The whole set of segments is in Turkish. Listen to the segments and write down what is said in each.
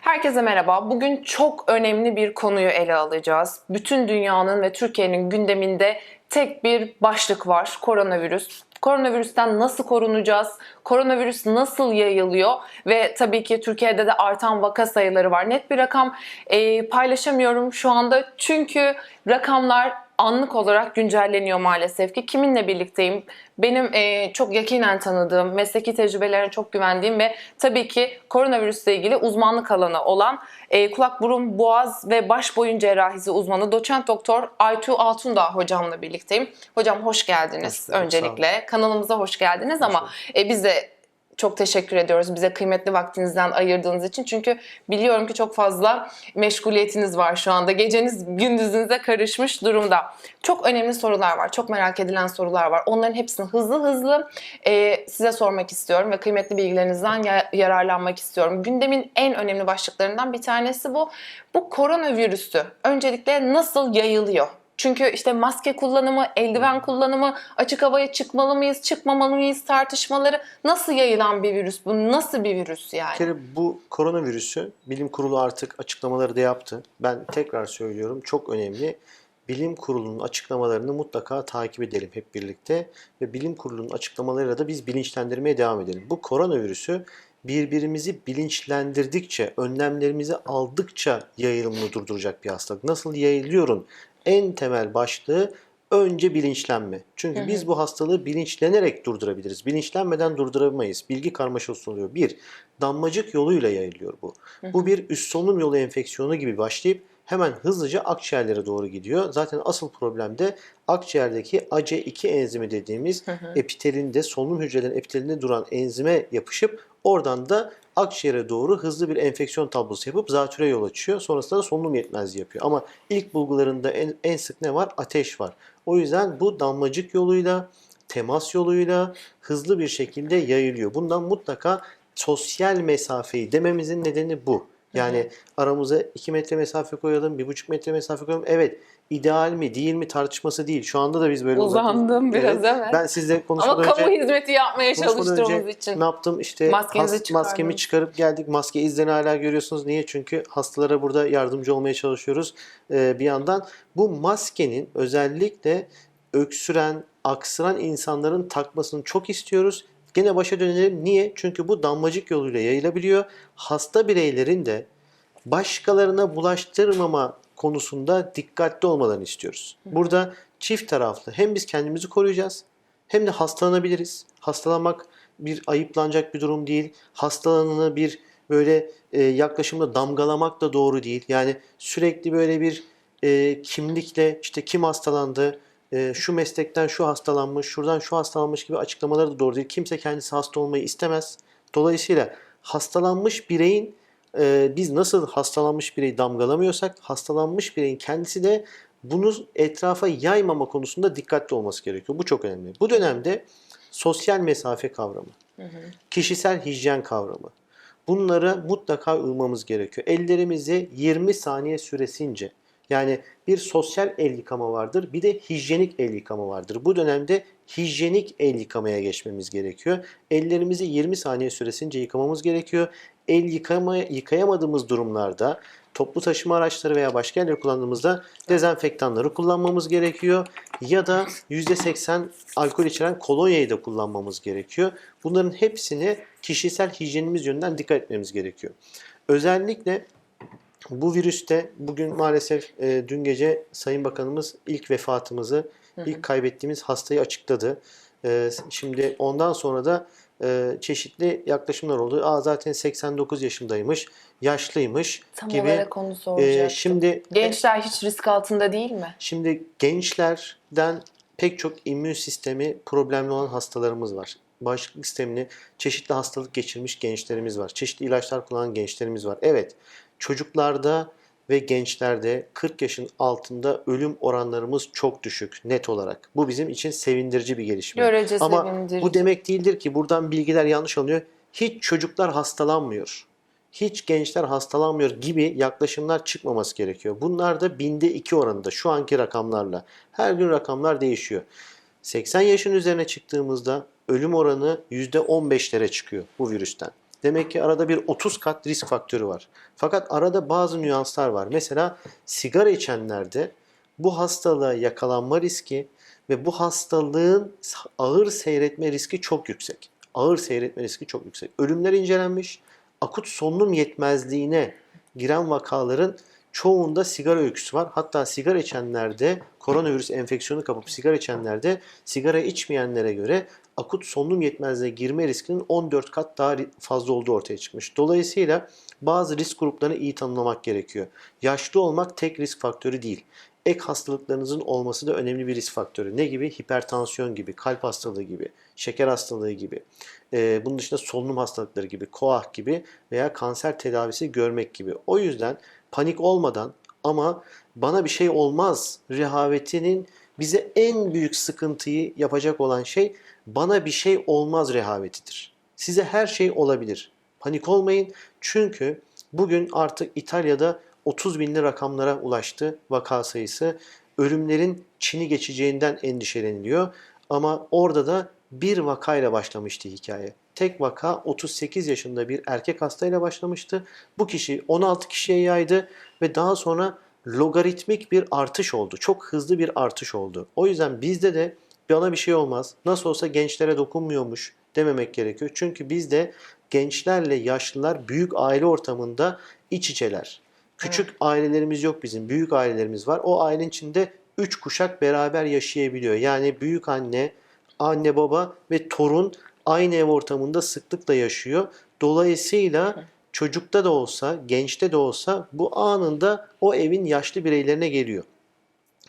Herkese merhaba. Bugün çok önemli bir konuyu ele alacağız. Bütün dünyanın ve Türkiye'nin gündeminde tek bir başlık var. Koronavirüs. Koronavirüsten nasıl korunacağız? Koronavirüs nasıl yayılıyor? Ve tabii ki Türkiye'de de artan vaka sayıları var. Net bir rakam e, paylaşamıyorum şu anda. Çünkü rakamlar anlık olarak güncelleniyor maalesef ki. Kiminle birlikteyim? Benim e, çok yakinen tanıdığım, mesleki tecrübelerine çok güvendiğim ve tabii ki koronavirüsle ilgili uzmanlık alanı olan e, kulak, burun, boğaz ve baş boyun cerrahisi uzmanı doçent doktor Aytu Altundağ hocamla birlikteyim. Hocam hoş geldiniz Hoş öncelikle. Kanalımıza hoş geldiniz ama e, biz de çok teşekkür ediyoruz bize kıymetli vaktinizden ayırdığınız için. Çünkü biliyorum ki çok fazla meşguliyetiniz var şu anda. Geceniz gündüzünüze karışmış durumda. Çok önemli sorular var. Çok merak edilen sorular var. Onların hepsini hızlı hızlı e, size sormak istiyorum ve kıymetli bilgilerinizden ya- yararlanmak istiyorum. Gündemin en önemli başlıklarından bir tanesi bu. Bu koronavirüsü öncelikle nasıl yayılıyor? Çünkü işte maske kullanımı, eldiven kullanımı, açık havaya çıkmalı mıyız, çıkmamalı mıyız tartışmaları nasıl yayılan bir virüs bu? Nasıl bir virüs yani? Bir kere bu koronavirüsü bilim kurulu artık açıklamaları da yaptı. Ben tekrar söylüyorum çok önemli. Bilim kurulunun açıklamalarını mutlaka takip edelim hep birlikte ve bilim kurulunun açıklamalarıyla da biz bilinçlendirmeye devam edelim. Bu koronavirüsü birbirimizi bilinçlendirdikçe, önlemlerimizi aldıkça yayılımını durduracak bir hastalık. Nasıl yayılıyorun en temel başlığı önce bilinçlenme. Çünkü biz bu hastalığı bilinçlenerek durdurabiliriz. Bilinçlenmeden durduramayız. Bilgi karmaşası oluyor. Bir, damlacık yoluyla yayılıyor bu. Bu bir üst solunum yolu enfeksiyonu gibi başlayıp hemen hızlıca akciğerlere doğru gidiyor. Zaten asıl problem de akciğerdeki ACE2 enzimi dediğimiz epitelinde, solunum hücrelerinin epitelinde duran enzime yapışıp oradan da akciğere doğru hızlı bir enfeksiyon tablosu yapıp zatüre yol açıyor. Sonrasında da solunum yetmezliği yapıyor. Ama ilk bulgularında en, en sık ne var? Ateş var. O yüzden bu damlacık yoluyla, temas yoluyla hızlı bir şekilde yayılıyor. Bundan mutlaka sosyal mesafeyi dememizin nedeni bu. Yani aramıza 2 metre mesafe koyalım, 1,5 metre mesafe koyalım. Evet, ideal mi değil mi tartışması değil. Şu anda da biz böyle Uzandım biraz, evet. Ben sizle Ama konuşmadan kamu önce hizmeti yapmaya çalıştığımız önce için. Ne yaptım? İşte has- maskemi çıkarıp geldik. Maske izlerini hala görüyorsunuz. Niye? Çünkü hastalara burada yardımcı olmaya çalışıyoruz ee, bir yandan. Bu maskenin özellikle öksüren, aksıran insanların takmasını çok istiyoruz. Gene başa dönelim. Niye? Çünkü bu damlacık yoluyla yayılabiliyor. Hasta bireylerin de başkalarına bulaştırmama konusunda dikkatli olmalarını istiyoruz. Burada çift taraflı hem biz kendimizi koruyacağız hem de hastalanabiliriz. Hastalanmak bir ayıplanacak bir durum değil. Hastalananı bir böyle e, yaklaşımda damgalamak da doğru değil. Yani sürekli böyle bir e, kimlikle işte kim hastalandı, e, şu meslekten şu hastalanmış, şuradan şu hastalanmış gibi açıklamaları da doğru değil. Kimse kendisi hasta olmayı istemez. Dolayısıyla hastalanmış bireyin e, biz nasıl hastalanmış bireyi damgalamıyorsak hastalanmış bireyin kendisi de bunu etrafa yaymama konusunda dikkatli olması gerekiyor. Bu çok önemli. Bu dönemde sosyal mesafe kavramı, kişisel hijyen kavramı. Bunlara mutlaka uymamız gerekiyor. Ellerimizi 20 saniye süresince yani bir sosyal el yıkama vardır, bir de hijyenik el yıkama vardır. Bu dönemde hijyenik el yıkamaya geçmemiz gerekiyor. Ellerimizi 20 saniye süresince yıkamamız gerekiyor. El yıkama, yıkayamadığımız durumlarda toplu taşıma araçları veya başka yerleri kullandığımızda dezenfektanları kullanmamız gerekiyor. Ya da %80 alkol içeren kolonyayı da kullanmamız gerekiyor. Bunların hepsini kişisel hijyenimiz yönünden dikkat etmemiz gerekiyor. Özellikle bu virüste bugün maalesef e, dün gece Sayın Bakanımız ilk vefatımızı, ilk kaybettiğimiz hastayı açıkladı. E, şimdi ondan sonra da e, çeşitli yaklaşımlar oldu. Aa zaten 89 yaşındaymış, yaşlıymış Tam gibi. olarak onu E, soracaktım. şimdi Gençler hiç risk altında değil mi? Şimdi gençlerden pek çok immün sistemi problemli olan hastalarımız var. Bağışıklık sistemini çeşitli hastalık geçirmiş gençlerimiz var. Çeşitli ilaçlar kullanan gençlerimiz var. Evet çocuklarda ve gençlerde 40 yaşın altında ölüm oranlarımız çok düşük net olarak. Bu bizim için sevindirici bir gelişme. Görece Ama sevindirici. bu demek değildir ki buradan bilgiler yanlış alınıyor. Hiç çocuklar hastalanmıyor. Hiç gençler hastalanmıyor gibi yaklaşımlar çıkmaması gerekiyor. Bunlar da binde iki oranında şu anki rakamlarla. Her gün rakamlar değişiyor. 80 yaşın üzerine çıktığımızda ölüm oranı %15'lere çıkıyor bu virüsten. Demek ki arada bir 30 kat risk faktörü var. Fakat arada bazı nüanslar var. Mesela sigara içenlerde bu hastalığa yakalanma riski ve bu hastalığın ağır seyretme riski çok yüksek. Ağır seyretme riski çok yüksek. Ölümler incelenmiş. Akut solunum yetmezliğine giren vakaların çoğunda sigara öyküsü var. Hatta sigara içenlerde koronavirüs enfeksiyonu kapıp sigara içenlerde sigara içmeyenlere göre akut solunum yetmezliğine girme riskinin 14 kat daha fazla olduğu ortaya çıkmış. Dolayısıyla bazı risk gruplarını iyi tanımlamak gerekiyor. Yaşlı olmak tek risk faktörü değil. Ek hastalıklarınızın olması da önemli bir risk faktörü. Ne gibi? Hipertansiyon gibi, kalp hastalığı gibi, şeker hastalığı gibi. Ee, bunun dışında solunum hastalıkları gibi, koah gibi veya kanser tedavisi görmek gibi. O yüzden panik olmadan ama bana bir şey olmaz rehavetinin bize en büyük sıkıntıyı yapacak olan şey bana bir şey olmaz rehavetidir. Size her şey olabilir. Panik olmayın çünkü bugün artık İtalya'da 30 binli rakamlara ulaştı vaka sayısı. Ölümlerin Çin'i geçeceğinden endişeleniliyor. Ama orada da bir vakayla başlamıştı hikaye. Tek vaka 38 yaşında bir erkek hastayla başlamıştı. Bu kişi 16 kişiye yaydı ve daha sonra logaritmik bir artış oldu. Çok hızlı bir artış oldu. O yüzden bizde de bana bir şey olmaz. Nasıl olsa gençlere dokunmuyormuş dememek gerekiyor. Çünkü bizde gençlerle yaşlılar büyük aile ortamında iç içeler. Küçük ailelerimiz yok bizim. Büyük ailelerimiz var. O ailenin içinde 3 kuşak beraber yaşayabiliyor. Yani büyük anne, anne baba ve torun aynı ev ortamında sıklıkla yaşıyor. Dolayısıyla çocukta da olsa, gençte de olsa bu anında o evin yaşlı bireylerine geliyor.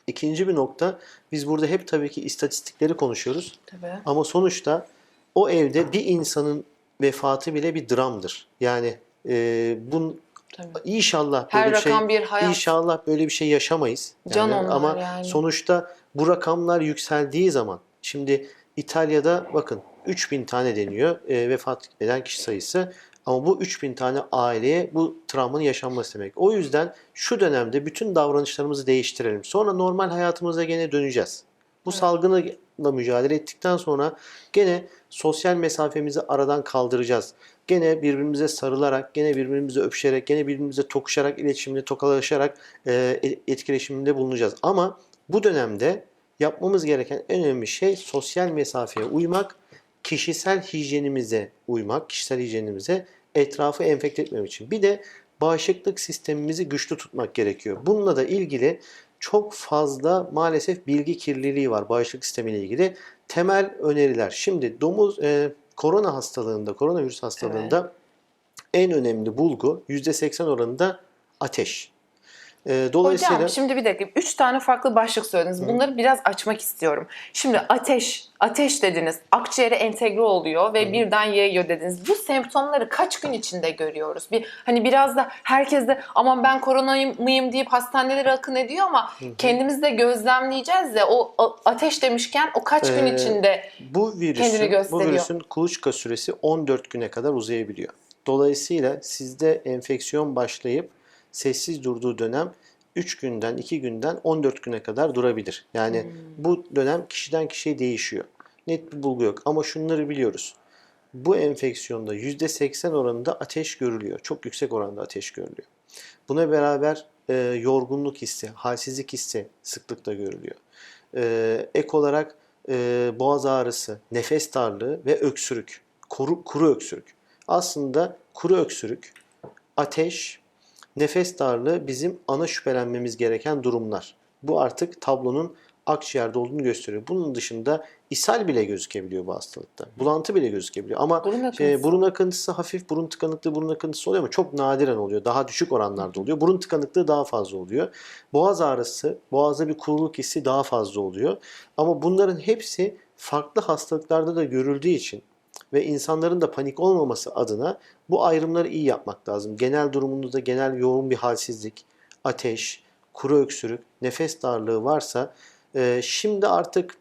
İkinci bir nokta, biz burada hep tabii ki istatistikleri konuşuyoruz. Tabii. Ama sonuçta o evde bir insanın vefatı bile bir dramdır. Yani e, bun Tabii. inşallah böyle Her bir şey rakam bir hayat. inşallah böyle bir şey yaşamayız. Can Yani onlar ama yani. sonuçta bu rakamlar yükseldiği zaman şimdi İtalya'da bakın 3000 tane deniyor e, vefat eden kişi sayısı. Ama bu 3000 tane aileye bu travmanın yaşanması demek. O yüzden şu dönemde bütün davranışlarımızı değiştirelim. Sonra normal hayatımıza gene döneceğiz. Bu Evet. salgınla mücadele ettikten sonra gene sosyal mesafemizi aradan kaldıracağız. Gene birbirimize sarılarak, gene birbirimize öpüşerek, gene birbirimize tokuşarak, iletişimde, tokalaşarak e, etkileşiminde bulunacağız. Ama bu dönemde yapmamız gereken en önemli şey sosyal mesafeye uymak, kişisel hijyenimize uymak, kişisel hijyenimize etrafı enfekte etmemek için. Bir de bağışıklık sistemimizi güçlü tutmak gerekiyor. Bununla da ilgili çok fazla maalesef bilgi kirliliği var bağışıklık sistemiyle ilgili. Temel öneriler. Şimdi domuz e, korona hastalığında, koronavirüs hastalığında en önemli bulgu %80 oranında ateş. E, dolayısıyla Hocam şimdi bir dakika. Üç tane farklı başlık söylediniz. Bunları biraz açmak istiyorum. Şimdi ateş, ateş dediniz. Akciğere entegre oluyor ve birden yayıyor dediniz. Bu semptomları kaç gün içinde görüyoruz? Bir hani biraz da herkes de aman ben koronayım deyip hastanelere akın ediyor ama kendimiz de gözlemleyeceğiz de o ateş demişken o kaç gün Ee, içinde Bu Kendini virüsün, bu gösteriyor. virüsün kuluçka süresi 14 güne kadar uzayabiliyor. Dolayısıyla sizde enfeksiyon başlayıp sessiz durduğu dönem 3 günden, 2 günden 14 güne kadar durabilir. Yani Hmm. bu dönem kişiden kişiye değişiyor. Net bir bulgu yok ama şunları biliyoruz. Bu enfeksiyonda %80 oranında ateş görülüyor. Çok yüksek oranda ateş görülüyor. Buna beraber e, yorgunluk hissi, halsizlik hissi sıklıkla görülüyor. E, ek olarak e, boğaz ağrısı, nefes darlığı ve öksürük, kuru, kuru öksürük. Aslında kuru öksürük, ateş, nefes darlığı bizim ana şüphelenmemiz gereken durumlar. Bu artık tablonun akciğerde olduğunu gösteriyor. Bunun dışında ishal bile gözükebiliyor bu hastalıkta. Bulantı bile gözükebiliyor. Ama burun şey, akıntısı? burun akıntısı hafif burun tıkanıklığı burun akıntısı oluyor ama çok nadiren oluyor. Daha düşük oranlarda oluyor. Burun tıkanıklığı daha fazla oluyor. Boğaz ağrısı, boğazda bir kuruluk hissi daha fazla oluyor. Ama bunların hepsi farklı hastalıklarda da görüldüğü için ve insanların da panik olmaması adına bu ayrımları iyi yapmak lazım. Genel durumunuzda genel yoğun bir halsizlik, ateş, kuru öksürük, nefes darlığı varsa e, şimdi artık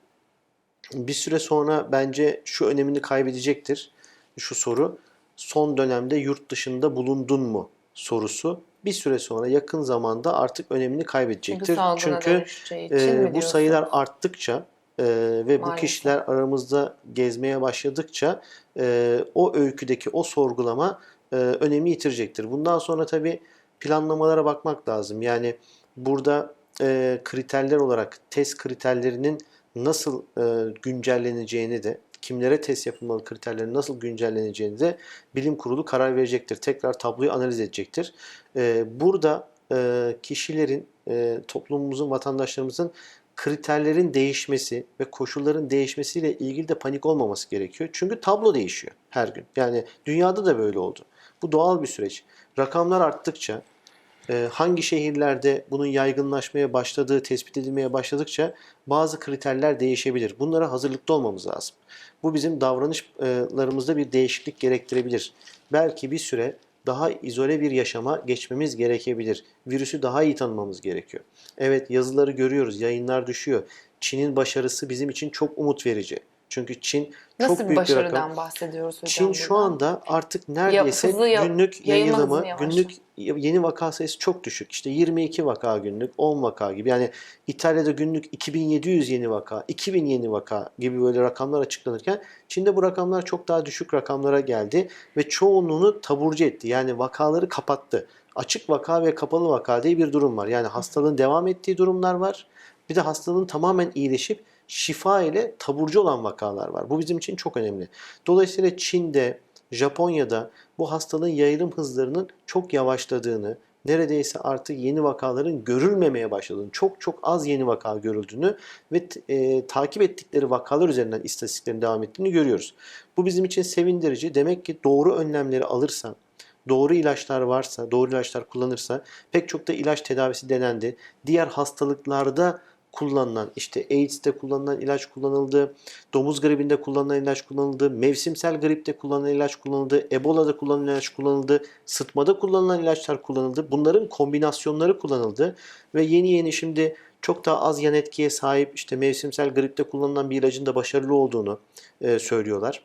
bir süre sonra bence şu önemini kaybedecektir şu soru. Son dönemde yurt dışında bulundun mu sorusu bir süre sonra yakın zamanda artık önemini Çünkü kaybedecektir. Çünkü için e, bu sayılar arttıkça Ee, ve bu Maalesef. kişiler aramızda gezmeye başladıkça e, o öyküdeki o sorgulama e, önemi yitirecektir. Bundan sonra tabii planlamalara bakmak lazım. Yani burada e, kriterler olarak test kriterlerinin nasıl e, güncelleneceğini de kimlere test yapılmalı kriterlerin nasıl güncelleneceğini de bilim kurulu karar verecektir. Tekrar tabloyu analiz edecektir. E, burada e, kişilerin, e, toplumumuzun, vatandaşlarımızın kriterlerin değişmesi ve koşulların değişmesiyle ilgili de panik olmaması gerekiyor. Çünkü tablo değişiyor her gün. Yani dünyada da böyle oldu. Bu doğal bir süreç. Rakamlar arttıkça, e, hangi şehirlerde bunun yaygınlaşmaya başladığı tespit edilmeye başladıkça bazı kriterler değişebilir. Bunlara hazırlıklı olmamız lazım. Bu bizim davranışlarımızda bir değişiklik gerektirebilir. Belki bir süre daha izole bir yaşama geçmemiz gerekebilir. Virüsü daha iyi tanımamız gerekiyor. Evet yazıları görüyoruz, yayınlar düşüyor. Çin'in başarısı bizim için çok umut verici. Çünkü Çin Nasıl çok bir büyük bir rakam. bahsediyoruz hocam? Çin şu anda artık neredeyse hızlı ya- günlük yavaş. günlük yeni vaka sayısı çok düşük. İşte 22 vaka günlük, 10 vaka gibi. Yani İtalya'da günlük 2700 yeni vaka, 2000 yeni vaka gibi böyle rakamlar açıklanırken Çin'de bu rakamlar çok daha düşük rakamlara geldi ve çoğunluğunu taburcu etti. Yani vakaları kapattı. Açık vaka ve kapalı vaka diye bir durum var. Yani hastalığın devam ettiği durumlar var. Bir de hastalığın tamamen iyileşip şifa ile taburcu olan vakalar var. Bu bizim için çok önemli. Dolayısıyla Çin'de, Japonya'da bu hastalığın yayılım hızlarının çok yavaşladığını, neredeyse artık yeni vakaların görülmemeye başladığını, çok çok az yeni vaka görüldüğünü ve e, takip ettikleri vakalar üzerinden istatistiklerin devam ettiğini görüyoruz. Bu bizim için sevindirici. Demek ki doğru önlemleri alırsa, doğru ilaçlar varsa, doğru ilaçlar kullanırsa pek çok da ilaç tedavisi denendi. Diğer hastalıklarda kullanılan işte AIDS'te kullanılan ilaç kullanıldı, domuz gribinde kullanılan ilaç kullanıldı, mevsimsel gripte kullanılan ilaç kullanıldı, Ebola'da kullanılan ilaç kullanıldı, sıtmada kullanılan ilaçlar kullanıldı. Bunların kombinasyonları kullanıldı ve yeni yeni şimdi çok daha az yan etkiye sahip işte mevsimsel gripte kullanılan bir ilacın da başarılı olduğunu e, söylüyorlar.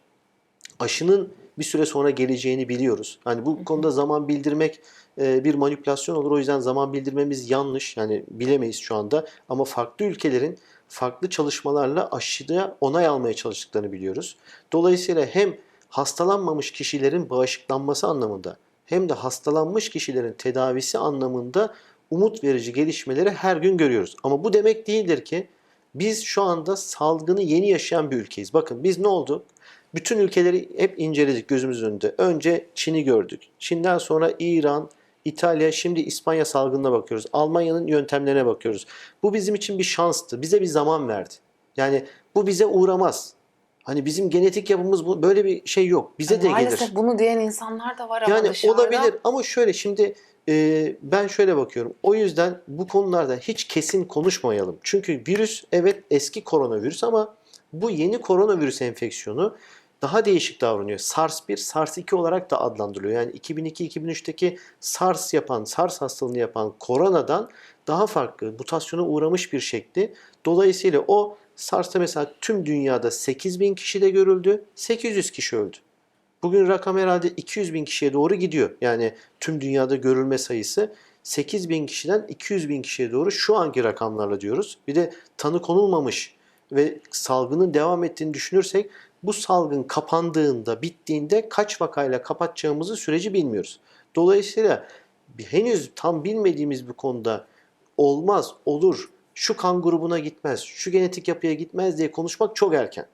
Aşının bir süre sonra geleceğini biliyoruz. Hani bu konuda zaman bildirmek e, bir manipülasyon olur. O yüzden zaman bildirmemiz yanlış. Yani bilemeyiz şu anda. Ama farklı ülkelerin farklı çalışmalarla aşıda onay almaya çalıştıklarını biliyoruz. Dolayısıyla hem hastalanmamış kişilerin bağışıklanması anlamında hem de hastalanmış kişilerin tedavisi anlamında umut verici gelişmeleri her gün görüyoruz. Ama bu demek değildir ki biz şu anda salgını yeni yaşayan bir ülkeyiz. Bakın biz ne olduk? Bütün ülkeleri hep inceledik gözümüzün önünde. Önce Çin'i gördük. Çin'den sonra İran, İtalya, şimdi İspanya salgınına bakıyoruz. Almanya'nın yöntemlerine bakıyoruz. Bu bizim için bir şanstı. Bize bir zaman verdi. Yani bu bize uğramaz. Hani bizim genetik yapımız bu böyle bir şey yok. Bize de gelir. Maalesef bunu diyen insanlar da var ama Yani dışarıda. olabilir ama şöyle şimdi e, ben şöyle bakıyorum. O yüzden bu konularda hiç kesin konuşmayalım. Çünkü virüs evet eski koronavirüs ama bu yeni koronavirüs enfeksiyonu daha değişik davranıyor. SARS-1, SARS-2 olarak da adlandırılıyor. Yani 2002-2003'teki SARS yapan, SARS hastalığını yapan koronadan daha farklı, mutasyona uğramış bir şekli. Dolayısıyla o SARS'ta mesela tüm dünyada 8 bin kişide görüldü, 800 kişi öldü. Bugün rakam herhalde 200 bin kişiye doğru gidiyor. Yani tüm dünyada görülme sayısı 8 bin kişiden 200 bin kişiye doğru şu anki rakamlarla diyoruz. Bir de tanı konulmamış ve salgının devam ettiğini düşünürsek bu salgın kapandığında, bittiğinde kaç vakayla kapatacağımızı süreci bilmiyoruz. Dolayısıyla henüz tam bilmediğimiz bir konuda olmaz, olur, şu kan grubuna gitmez, şu genetik yapıya gitmez diye konuşmak çok erken.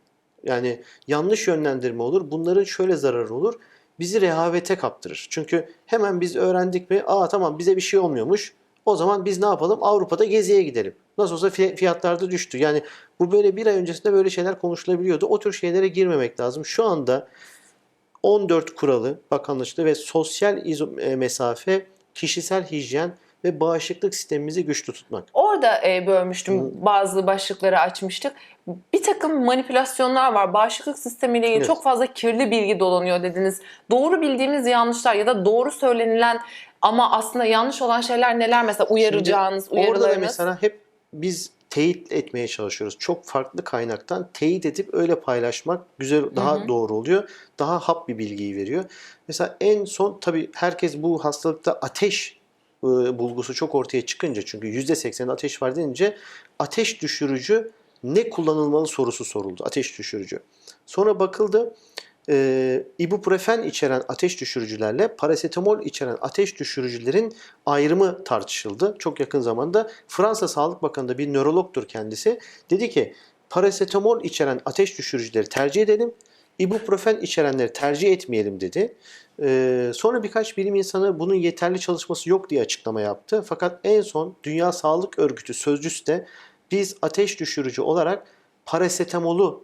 Yani yanlış yönlendirme olur. Bunların şöyle zararı olur. Bizi rehavete kaptırır. Çünkü hemen biz öğrendik mi? Aa tamam bize bir şey olmuyormuş. O zaman biz ne yapalım? Avrupa'da geziye gidelim. Nasıl olsa fi- fiyatlar da düştü. Yani bu böyle bir ay öncesinde böyle şeyler konuşulabiliyordu. O tür şeylere girmemek lazım. Şu anda 14 kuralı bakanlıkta ve sosyal e, mesafe, kişisel hijyen ve bağışıklık sistemimizi güçlü tutmak. Orada e, bölmüştüm. Bazı başlıkları açmıştık. Bir takım manipülasyonlar var. Bağışıklık sistemiyle ilgili Evet. çok fazla kirli bilgi dolanıyor dediniz. Doğru bildiğimiz yanlışlar ya da doğru söylenilen ama aslında yanlış olan şeyler neler mesela uyaracağınız, Şimdi Orada da uyarılarınız? mesela hep biz teyit etmeye çalışıyoruz. Çok farklı kaynaktan teyit edip öyle paylaşmak güzel, daha doğru oluyor. Daha hap bir bilgiyi veriyor. Mesela en son tabii herkes bu hastalıkta ateş e, bulgusu çok ortaya çıkınca çünkü %80 ateş var denince ateş düşürücü ne kullanılmalı sorusu soruldu. Ateş düşürücü. Sonra bakıldı e, ibuprofen içeren ateş düşürücülerle parasetamol içeren ateş düşürücülerin ayrımı tartışıldı. Çok yakın zamanda Fransa Sağlık Bakanı da bir nörologtur kendisi. Dedi ki parasetamol içeren ateş düşürücüleri tercih edelim. ibuprofen içerenleri tercih etmeyelim dedi. Ee, sonra birkaç bilim insanı bunun yeterli çalışması yok diye açıklama yaptı. Fakat en son Dünya Sağlık Örgütü sözcüsü de biz ateş düşürücü olarak parasetamolu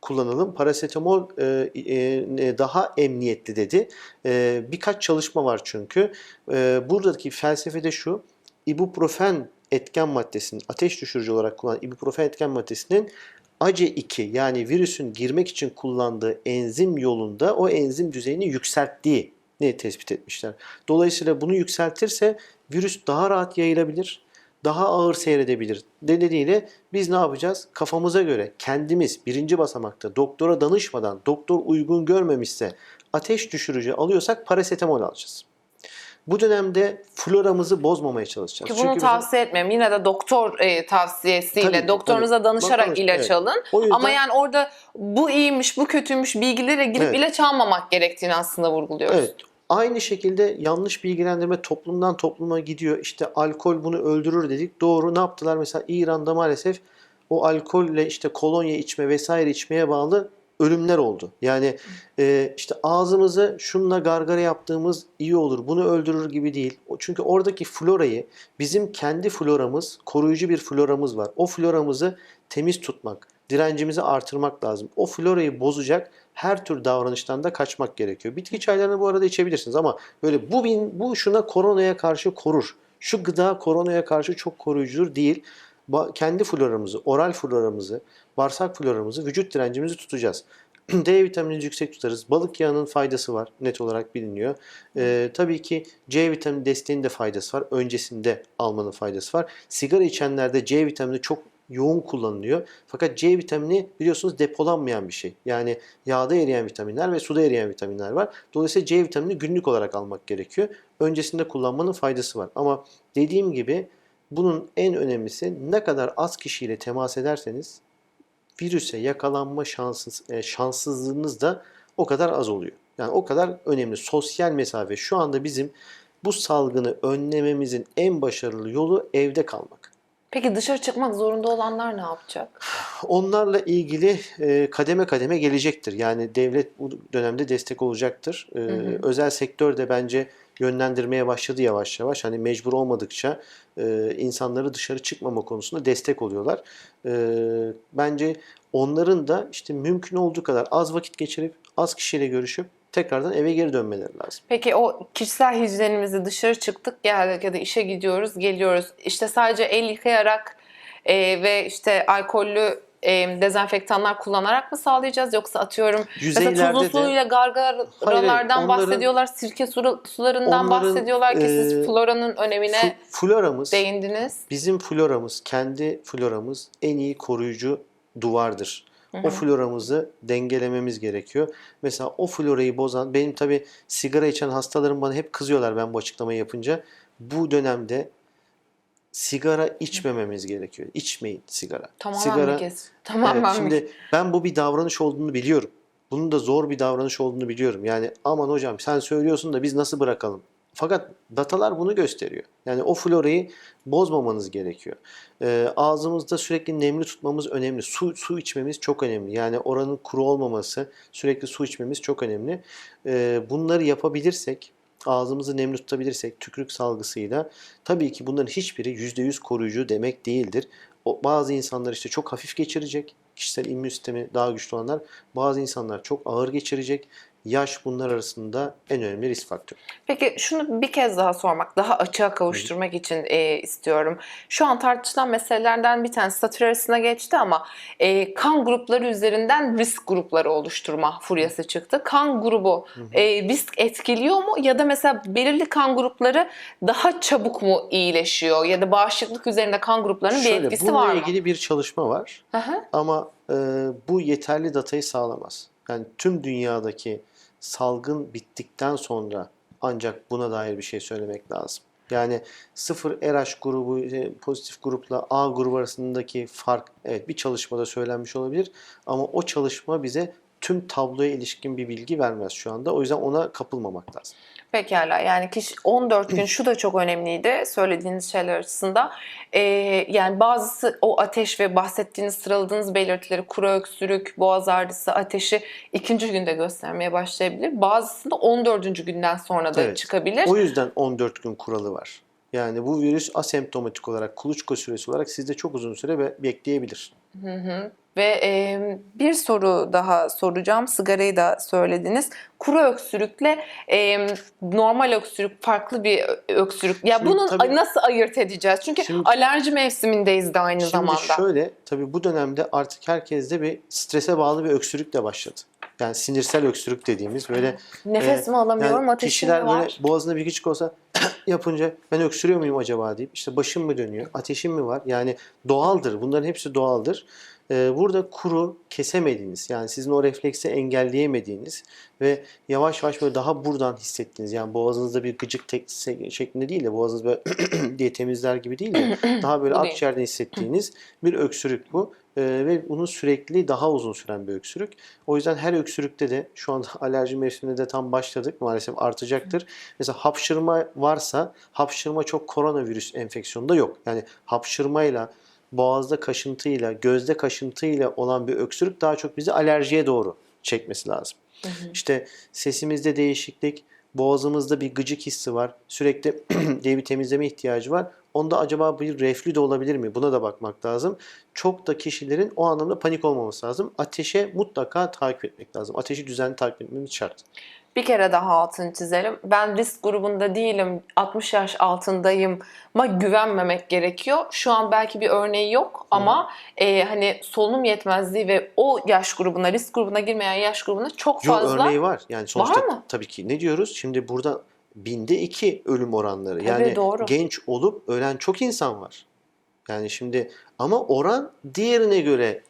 kullanalım. Parasetamol e, e, daha emniyetli dedi. E, birkaç çalışma var çünkü. E, buradaki felsefe de şu. ibuprofen etken maddesinin ateş düşürücü olarak kullanılan ibuprofen etken maddesinin ACE2 yani virüsün girmek için kullandığı enzim yolunda o enzim düzeyini yükselttiğini tespit etmişler. Dolayısıyla bunu yükseltirse virüs daha rahat yayılabilir, daha ağır seyredebilir nedeniyle biz ne yapacağız? Kafamıza göre kendimiz birinci basamakta doktora danışmadan doktor uygun görmemişse ateş düşürücü alıyorsak parasetamol alacağız. Bu dönemde floramızı bozmamaya çalışacağız. Ki Çünkü bunu bizim- tavsiye etmiyorum. Yine de doktor e, tavsiyesiyle Tabii doktorunuza tabii. danışarak Bakın, ilaç evet. alın. O yüzden- Ama yani orada bu iyiymiş, bu kötüymüş bilgilere girip Evet. ilaç almamak gerektiğini aslında vurguluyoruz. Evet. Aynı şekilde yanlış bilgilendirme toplumdan topluma gidiyor. İşte alkol bunu öldürür dedik. Doğru. Ne yaptılar? Mesela İran'da maalesef o alkolle işte kolonya içme vesaire içmeye bağlı ölümler oldu. Yani e, işte ağzımızı şunla gargara yaptığımız iyi olur. Bunu öldürür gibi değil. Çünkü oradaki florayı bizim kendi floramız, koruyucu bir floramız var. O floramızı temiz tutmak, direncimizi artırmak lazım. O florayı bozacak her tür davranıştan da kaçmak gerekiyor. Bitki çaylarını bu arada içebilirsiniz ama böyle bu bin, bu şuna koronaya karşı korur. Şu gıda koronaya karşı çok koruyucudur değil. Ba- Kendi floramızı, oral floramızı, bağırsak floramızı, vücut direncimizi tutacağız. D vitaminini yüksek tutarız. Balık yağının faydası var. Net olarak biliniyor. Ee, tabii ki C vitamini desteğinin de faydası var. Öncesinde almanın faydası var. Sigara içenlerde C vitamini çok yoğun kullanılıyor. Fakat C vitamini biliyorsunuz depolanmayan bir şey. Yani yağda eriyen vitaminler ve suda eriyen vitaminler var. Dolayısıyla C vitamini günlük olarak almak gerekiyor. Öncesinde kullanmanın faydası var. Ama dediğim gibi bunun en önemlisi ne kadar az kişiyle temas ederseniz virüse yakalanma şanssız, e, şanssızlığınız da o kadar az oluyor. Yani o kadar önemli. Sosyal mesafe şu anda bizim bu salgını önlememizin en başarılı yolu evde kalmak. Peki dışarı çıkmak zorunda olanlar ne yapacak? Onlarla ilgili e, kademe kademe gelecektir. Yani devlet bu dönemde destek olacaktır. E, hı. Özel sektör de bence yönlendirmeye başladı yavaş yavaş. Hani mecbur olmadıkça e, insanları dışarı çıkmama konusunda destek oluyorlar. E, bence onların da işte mümkün olduğu kadar az vakit geçirip az kişiyle görüşüp tekrardan eve geri dönmeleri lazım. Peki o kişisel hijyenimizi dışarı çıktık geldik ya da işe gidiyoruz geliyoruz. İşte sadece el yıkayarak e, ve işte alkollü e, dezenfektanlar kullanarak mı sağlayacağız yoksa atıyorum mesela Yüzeylerde tuzlu de- suyla gargaralardan onların- bahsediyorlar, sirke su- sularından onların, bahsediyorlar ki siz e, floranın önemine floramız değindiniz. Bizim floramız, kendi floramız en iyi koruyucu duvardır. O floramızı dengelememiz gerekiyor. Mesela o florayı bozan, benim tabi sigara içen hastalarım bana hep kızıyorlar ben bu açıklamayı yapınca. Bu dönemde sigara içmememiz gerekiyor. İçmeyin sigara. Tamamen sigara, bir kez. Tamamen Evet, bir- şimdi ben bu bir davranış olduğunu biliyorum. Bunun da zor bir davranış olduğunu biliyorum. Yani aman hocam sen söylüyorsun da biz nasıl bırakalım? Fakat datalar bunu gösteriyor. Yani o florayı bozmamanız gerekiyor. Ee, ağzımızda sürekli nemli tutmamız önemli. Su, su içmemiz çok önemli. Yani oranın kuru olmaması, sürekli su içmemiz çok önemli. Ee, bunları yapabilirsek, ağzımızı nemli tutabilirsek tükürük salgısıyla tabii ki bunların hiçbiri %100 koruyucu demek değildir. O, bazı insanlar işte çok hafif geçirecek. Kişisel immün sistemi daha güçlü olanlar. Bazı insanlar çok ağır geçirecek. Yaş bunlar arasında en önemli risk faktörü. Peki şunu bir kez daha sormak, daha açığa kavuşturmak için e, istiyorum. Şu an tartışılan meselelerden bir tanesi satır arasına geçti ama e, kan grupları üzerinden risk grupları oluşturma furyası çıktı. Kan grubu e, risk etkiliyor mu ya da mesela belirli kan grupları daha çabuk mu iyileşiyor ya da bağışıklık üzerinde kan gruplarının bir Şöyle, etkisi bununla var mı? ilgili bir çalışma var. Hı hı. Ama e, bu yeterli datayı sağlamaz. Yani tüm dünyadaki salgın bittikten sonra ancak buna dair bir şey söylemek lazım. Yani sıfır RH grubu e, pozitif grupla A grubu arasındaki fark evet bir çalışmada söylenmiş olabilir ama o çalışma bize tüm tabloya ilişkin bir bilgi vermez şu anda. O yüzden ona kapılmamak lazım. Pekala yani kişi 14 gün şu da çok önemliydi söylediğiniz şeyler açısından. Ee, yani bazısı o ateş ve bahsettiğiniz sıraladığınız belirtileri kuru öksürük, boğaz ağrısı, ateşi ikinci günde göstermeye başlayabilir. Bazısı da 14. günden sonra da Evet. çıkabilir. O yüzden 14 gün kuralı var. Yani bu virüs asemptomatik olarak, kuluçka süresi olarak sizde çok uzun süre be- bekleyebilir. Hı hı. Ve e, bir soru daha soracağım. Sigarayı da söylediniz. Kuru öksürükle e, normal öksürük farklı bir öksürük. Ya Şimdi bunu tabii- nasıl ayırt edeceğiz? Çünkü Şimdi- alerji mevsimindeyiz de aynı Şimdi zamanda. şöyle, tabii bu dönemde artık herkeste bir strese bağlı bir öksürük de başladı. Yani sinirsel öksürük dediğimiz böyle Nefes e, mi alamıyorum, yani ateşim kişiler var? böyle boğazında bir küçük olsa yapınca ben öksürüyor muyum acaba deyip işte başım mı dönüyor, ateşim mi var? Yani doğaldır. Bunların hepsi doğaldır. Ee, burada kuru kesemediğiniz yani sizin o refleksi engelleyemediğiniz ve yavaş yavaş böyle daha buradan hissettiğiniz yani boğazınızda bir gıcık tek şeklinde değil de boğazınız böyle diye temizler gibi değil de daha böyle akciğerden hissettiğiniz bir öksürük bu. Ee, ve bunun sürekli daha uzun süren bir öksürük. O yüzden her öksürükte de şu anda alerji mevsiminde de tam başladık. Maalesef artacaktır. Mesela hapşırma varsa hapşırma çok koronavirüs enfeksiyonunda yok. Yani hapşırmayla, boğazda kaşıntıyla, gözde kaşıntıyla olan bir öksürük daha çok bizi alerjiye doğru çekmesi lazım. İşte sesimizde değişiklik, boğazımızda bir gıcık hissi var. Sürekli diye bir temizleme ihtiyacı var. Onda acaba bir reflü de olabilir mi? Buna da bakmak lazım. Çok da kişilerin o anlamda panik olmaması lazım. Ateşe mutlaka takip etmek lazım. Ateşi düzenli takip etmemiz şart. Bir kere daha altını çizelim. Ben risk grubunda değilim, 60 yaş altındayım ama güvenmemek gerekiyor. Şu an belki bir örneği yok ama e, hani solunum yetmezliği ve o yaş grubuna, risk grubuna girmeyen yaş grubuna çok Yok fazla örneği var. Yani sonuçta Var mı? tabii ki ne diyoruz? Şimdi burada binde iki ölüm oranları. Tabii, Yani doğru. genç olup ölen çok insan var. Yani şimdi ama oran diğerine göre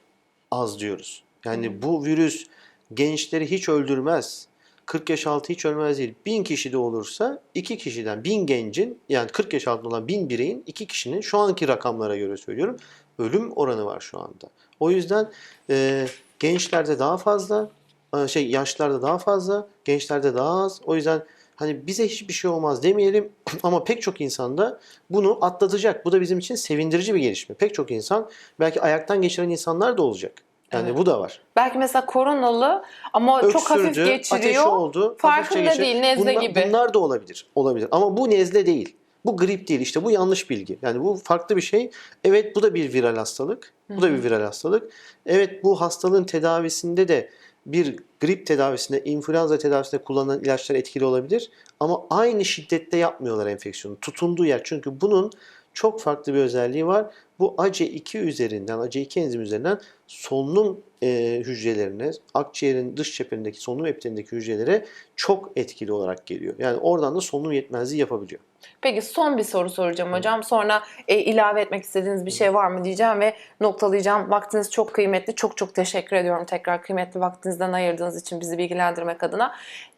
az diyoruz. Yani bu virüs gençleri hiç öldürmez. 40 yaş altı hiç ölmez değil. 1000 kişi de olursa 2 kişiden 1000 gencin yani 40 yaş altında olan 1000 bireyin 2 kişinin şu anki rakamlara göre söylüyorum ölüm oranı var şu anda. O yüzden e, gençlerde daha fazla e, şey yaşlarda daha fazla, gençlerde daha az. O yüzden hani bize hiçbir şey olmaz demeyelim ama pek çok insan da bunu atlatacak. Bu da bizim için sevindirici bir gelişme. Pek çok insan belki ayaktan geçiren insanlar da olacak. Yani Evet. bu da var. belki mesela koronalı ama çok hafif Öksürdü, geçiriyor. oldu. farkında geçirdi. değil, nezle bunlar, gibi. Bunlar da olabilir. Olabilir. Ama bu nezle değil. Bu grip değil. İşte bu yanlış bilgi. Yani bu farklı bir şey. Evet bu da bir viral hastalık. Bu da bir viral hastalık. Evet bu hastalığın tedavisinde de bir grip tedavisinde, influenza tedavisinde kullanılan ilaçlar etkili olabilir. Ama aynı şiddette yapmıyorlar enfeksiyonu. Tutunduğu yer. Çünkü bunun çok farklı bir özelliği var. Bu ACE2 üzerinden, ACE2 enzimi üzerinden solunum e, hücrelerine, akciğerin dış çeperindeki solunum epitelindeki hücrelere çok etkili olarak geliyor. Yani oradan da solunum yetmezliği yapabiliyor. Peki son bir soru soracağım hocam. Sonra e, ilave etmek istediğiniz bir şey var mı diyeceğim ve noktalayacağım. Vaktiniz çok kıymetli. Çok çok teşekkür ediyorum tekrar kıymetli vaktinizden ayırdığınız için bizi bilgilendirmek adına.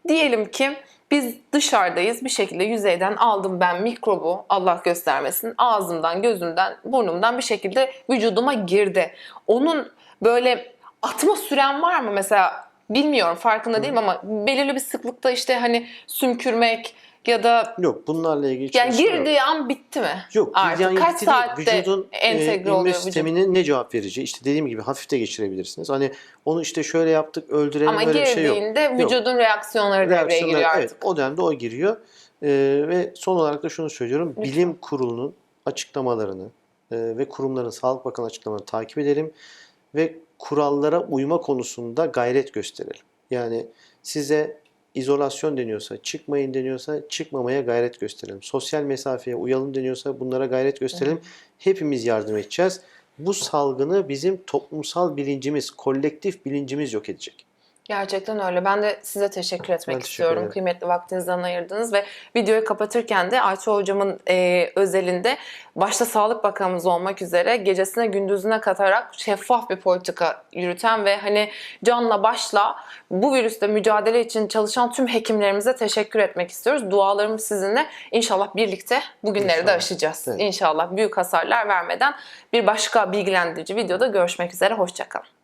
Diyelim ki biz dışarıdayız bir şekilde yüzeyden aldım ben mikrobu Allah göstermesin ağzımdan gözümden burnumdan bir şekilde vücuduma girdi. Onun böyle atma süren var mı mesela bilmiyorum farkında değilim ama belirli bir sıklıkta işte hani sümkürmek ya da Yok bunlarla ilgili yani çalışma yok. girdiği an bitti mi? Yok, Artık yani kaç saatte vücudun entegre e, oluyor vücut? sisteminin ne cevap vereceği. İşte dediğim gibi hafif de geçirebilirsiniz. Hani onu işte şöyle yaptık öldürelim Ama öyle bir şey yok. girdiğinde Yok. vücudun reaksiyonları devreye giriyor artık. Evet, o dönemde o giriyor. Ee, ve son olarak da şunu söylüyorum. Lütfen. Bilim kurulunun açıklamalarını e, ve kurumların Sağlık Bakanı açıklamalarını takip edelim ve kurallara uyma konusunda gayret gösterelim. Yani size izolasyon deniyorsa, çıkmayın deniyorsa çıkmamaya gayret gösterelim. Sosyal mesafeye uyalım deniyorsa bunlara gayret gösterelim. Hepimiz yardım edeceğiz. Bu salgını bizim toplumsal bilincimiz, kolektif bilincimiz yok edecek. Gerçekten öyle. Ben de size teşekkür etmek Ben teşekkür istiyorum. ederim. Kıymetli vaktinizden ayırdınız ve videoyu kapatırken de Ayça hocamın e, özelinde başta Sağlık Bakanımız olmak üzere gecesine gündüzüne katarak şeffaf bir politika yürüten ve hani canla başla bu virüste mücadele için çalışan tüm hekimlerimize teşekkür etmek istiyoruz. Dualarımız sizinle. İnşallah birlikte bu günleri de İnşallah. aşacağız. Evet. İnşallah büyük hasarlar vermeden bir başka bilgilendirici videoda görüşmek üzere. Hoşçakalın.